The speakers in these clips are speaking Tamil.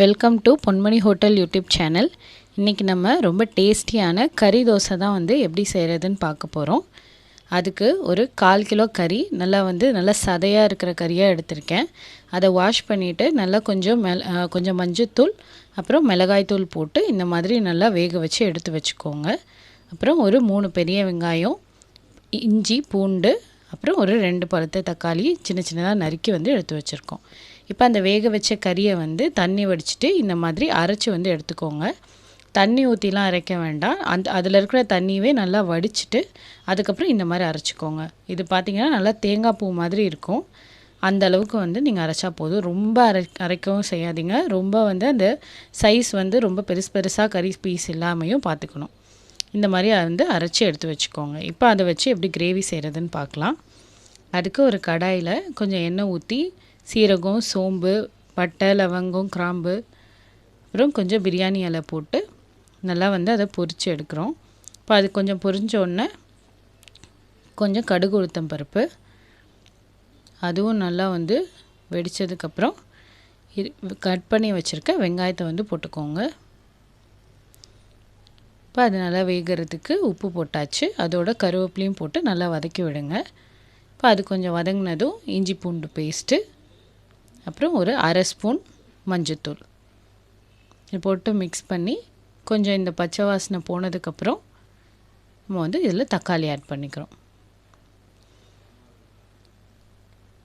Welcome to Ponmani hotel YouTube channel இன்றைக்கி நம்ம ரொம்ப டேஸ்டியான கறி தோசை தான் வந்து எப்படி செய்கிறதுன்னு பார்க்க போகிறோம் அதுக்கு ஒரு கால் கிலோ கறி நல்லா வந்து நல்லா சதையாக இருக்கிற கறியாக எடுத்திருக்கேன். அதை வாஷ் பண்ணிவிட்டு நல்லா கொஞ்சம் மெல் கொஞ்சம் மஞ்சத்தூள் அப்புறம் மிளகாய்த்தூள் போட்டு இந்த மாதிரி நல்லா வேக வச்சு எடுத்து வச்சுக்கோங்க. அப்புறம் ஒரு மூணு பெரிய வெங்காயம் இஞ்சி பூண்டு அப்புறம் ஒரு ரெண்டு பழுத்த தக்காளி சின்ன சின்னதாக நறுக்கி வந்து எடுத்து வச்சுருக்கோம். இப்போ அந்த வேக வச்ச கறியை வந்து தண்ணி வடிச்சிட்டு இந்த மாதிரி அரைச்சி வந்து எடுத்துக்கோங்க. தண்ணி ஊற்றிலாம் அரைக்க வேண்டாம். அந்த அதில் இருக்கிற தண்ணியவே நல்லா வடிச்சிட்டு அதுக்கப்புறம் இந்த மாதிரி அரைச்சிக்கோங்க. இது பார்த்திங்கன்னா நல்லா தேங்காய் பூ மாதிரி இருக்கும். அந்த அளவுக்கு வந்து நீங்கள் அரைச்சா போதும். ரொம்ப அரை அரைக்கவும் செய்யாதீங்க. ரொம்ப வந்து அந்த சைஸ் வந்து ரொம்ப பெருசு பெருசாக கறி பீஸ் இல்லாமையும் பார்த்துக்கணும் இந்த மாதிரி வந்து அரைச்சி எடுத்து வச்சுக்கோங்க. இப்போ அதை வச்சு எப்படி கிரேவி செய்கிறதுன்னு பார்க்கலாம் அதுக்கு ஒரு கடாயில் கொஞ்சம் எண்ணெய் ஊற்றி சீரகம் சோம்பு பட்டை லவங்கம் கிராம்பு அப்புறம் கொஞ்சம் பிரியாணி இலை போட்டு நல்லா வந்து அதை பொரித்து எடுக்கிறோம். இப்போ அது கொஞ்சம் பொரிஞ்சோடனே கொஞ்சம் கடுகு உளுத்தம் பருப்பு அதுவும் நல்லா வந்து வெடித்ததுக்கப்புறம் கட் பண்ணி வச்சுருக்க வெங்காயத்தை வந்து போட்டுக்கோங்க. இப்போ அது நல்லா வேகிறதுக்கு உப்பு போட்டாச்சு. அதோட கருவேப்பிலையும் போட்டு நல்லா வதக்கி விடுங்க. இப்போ அது கொஞ்சம் வதங்கினதும் இஞ்சி பூண்டு பேஸ்ட்டு அப்புறம் ஒரு அரை ஸ்பூன் மஞ்சத்தூள். இது போட்டு மிக்ஸ் பண்ணி கொஞ்சம் இந்த பச்சை வாசனை போனதுக்கப்புறம் நம்ம வந்து இதில் தக்காளி ஆட் பண்ணிக்கிறோம்.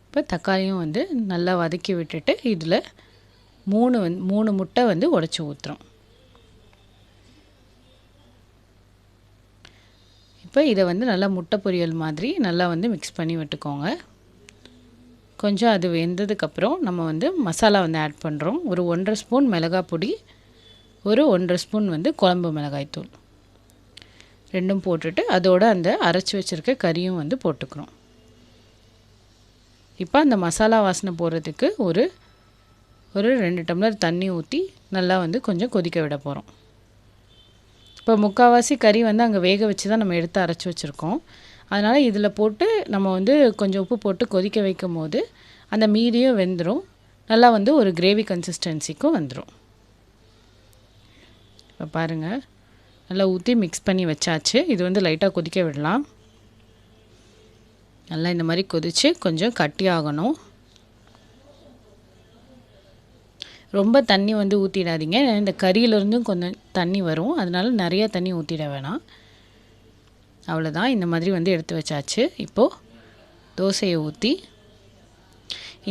இப்போ தக்காளியும் வந்து நல்லா வதக்கி விட்டுட்டு இதில் மூணு வந்து மூணு முட்டை வந்து உடச்சி ஊற்றுறோம் இப்போ இதை வந்து நல்லா முட்டை பொரியல் மாதிரி நல்லா வந்து மிக்ஸ் பண்ணி விட்டுக்கோங்க. கொஞ்சம் அது வெந்ததுக்கப்புறம் நம்ம வந்து மசாலா வந்து ஆட் பண்ணுறோம் ஒரு ஒன்றரை ஸ்பூன் மிளகாய் பொடி ஒரு ஒன்றரை ஸ்பூன் வந்து குழம்பு மிளகாய்த்தூள் ரெண்டும் போட்டுட்டு அதோடு அந்த அரைச்சி வச்சுருக்க கறியும் வந்து போட்டுக்கிறோம். இப்போ அந்த மசாலா வாசனை போடுறதுக்கு ஒரு ஒரு ரெண்டு டம்ளர் தண்ணி ஊற்றி நல்லா வந்து கொஞ்சம் கொதிக்க விட போகிறோம் இப்போ முக்கால்வாசி கறி வந்து அங்கே வேக வச்சு தான் நம்ம எடுத்து அரைச்சி வச்சுருக்கோம். அதனால் இதில் போட்டு நம்ம வந்து கொஞ்சம் உப்பு போட்டு கொதிக்க வைக்கும் போது அந்த மீதியும் வெந்துடும் நல்லா வந்து ஒரு கிரேவி கன்சிஸ்டன்சிக்கும் வந்துடும் இப்போ பாருங்கள் நல்லா ஊற்றி மிக்ஸ் பண்ணி வச்சாச்சு. இது வந்து லைட்டாக கொதிக்க விடலாம். நல்லா இந்த மாதிரி கொதித்து கொஞ்சம் கட்டி ஆகணும். ரொம்ப தண்ணி வந்து ஊற்றிடாதீங்க இந்த கறியிலேருந்தும் கொஞ்சம் தண்ணி வரும். அதனால் நிறைய தண்ணி ஊற்றிட வேணாம். அவ்வளோதான் இந்த மாதிரி வந்து எடுத்து வச்சாச்சு. இப்போது தோசையை ஊற்றி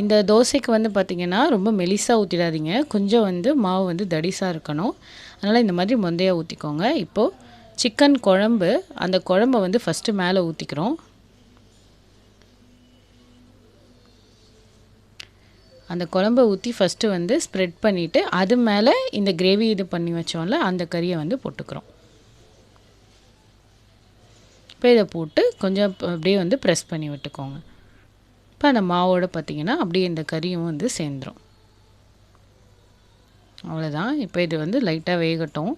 இந்த தோசைக்கு வந்து பார்த்திங்கன்னா ரொம்ப மெலிசாக ஊற்றிடாதீங்க கொஞ்சம் வந்து மாவு வந்து தடிசாக இருக்கணும். அதனால் இந்த மாதிரி முந்தையாக ஊற்றிக்கோங்க இப்போது சிக்கன் குழம்பு அந்த குழம்பை வந்து ஃபஸ்ட்டு மேலே ஊற்றிக்கிறோம் அந்த குழம்பை ஊற்றி ஃபஸ்ட்டு வந்து ஸ்ப்ரெட் பண்ணிவிட்டு அது மேலே இந்த கிரேவி இது பண்ணி வச்சோம்ல அந்த கறியை வந்து போட்டுக்கிறோம். இப்போ இதை போட்டு கொஞ்சம் அப்படியே வந்து ப்ரெஸ் பண்ணி விட்டுக்கோங்க. இப்போ அந்த மாவோட பார்த்திங்கன்னா அப்படியே இந்த கறியும் வந்து சேர்ந்துரும். அவ்வளோதான் இப்போ இது வந்து லைட்டாக வேகட்டும்.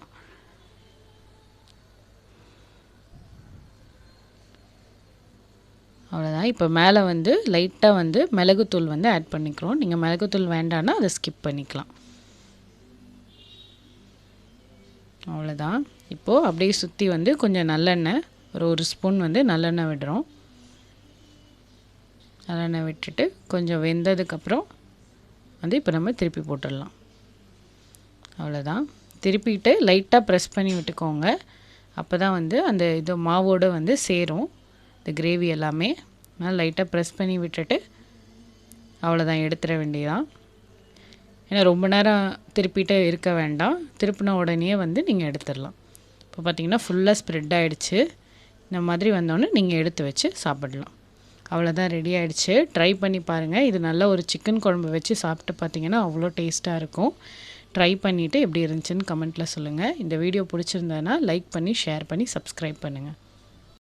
அவ்வளோதான் இப்போ மேலே வந்து லைட்டாக வந்து மிளகுத்தூள் வந்து ஆட் பண்ணிக்கிறோம். நீங்கள் மிளகுத்தூள் வேண்டான்னா அதை ஸ்கிப் பண்ணிக்கலாம். அவ்வளோதான் இப்போது அப்படியே சுற்றி வந்து கொஞ்சம் நல்லெண்ணெய் ஒரு ஒரு ஸ்பூன் வந்து நல்லெண்ணெய் விடுறோம். நல்லெண்ணெய் விட்டுட்டு கொஞ்சம் வெந்ததுக்கப்புறம் வந்து இப்போ நம்ம திருப்பி போட்டுடலாம். அவ்வளோதான் திருப்பிட்டு லைட்டாக ப்ரெஸ் பண்ணி விட்டுக்கோங்க. அப்போ தான் வந்து அந்த இது மாவோடு வந்து சேரும். இந்த கிரேவி எல்லாமே. அதனால் லைட்டாக ப்ரெஸ் பண்ணி விட்டுட்டு அவ்வளோதான் எடுத்துட வேண்டியதான் ஏன்னா ரொம்ப நேரம் திருப்பிட்டு இருக்க வேண்டாம். திருப்பின உடனே வந்து நீங்கள் எடுத்துடலாம். இப்போ பார்த்தீங்கன்னா ஃபுல்லாக ஸ்ப்ரெட் ஆகிடுச்சு இந்த மாதிரி வந்தோடனே நீங்கள் எடுத்து வச்சு சாப்பிடலாம். அவ்வளோதான் ரெடி ஆகிடுச்சு ட்ரை பண்ணி பாருங்கள் இது நல்ல ஒரு சிக்கன் குழம்பு வச்சு சாப்பிட்டு பார்த்தீங்கன்னா அவ்வளோ டேஸ்ட்டாக இருக்கும். ட்ரை பண்ணிவிட்டு எப்படி இருந்துச்சுன்னு கமெண்ட்டில் சொல்லுங்கள் இந்த வீடியோ பிடிச்சிருந்தேன்னா லைக் பண்ணி ஷேர் பண்ணி சப்ஸ்கிரைப் பண்ணுங்கள்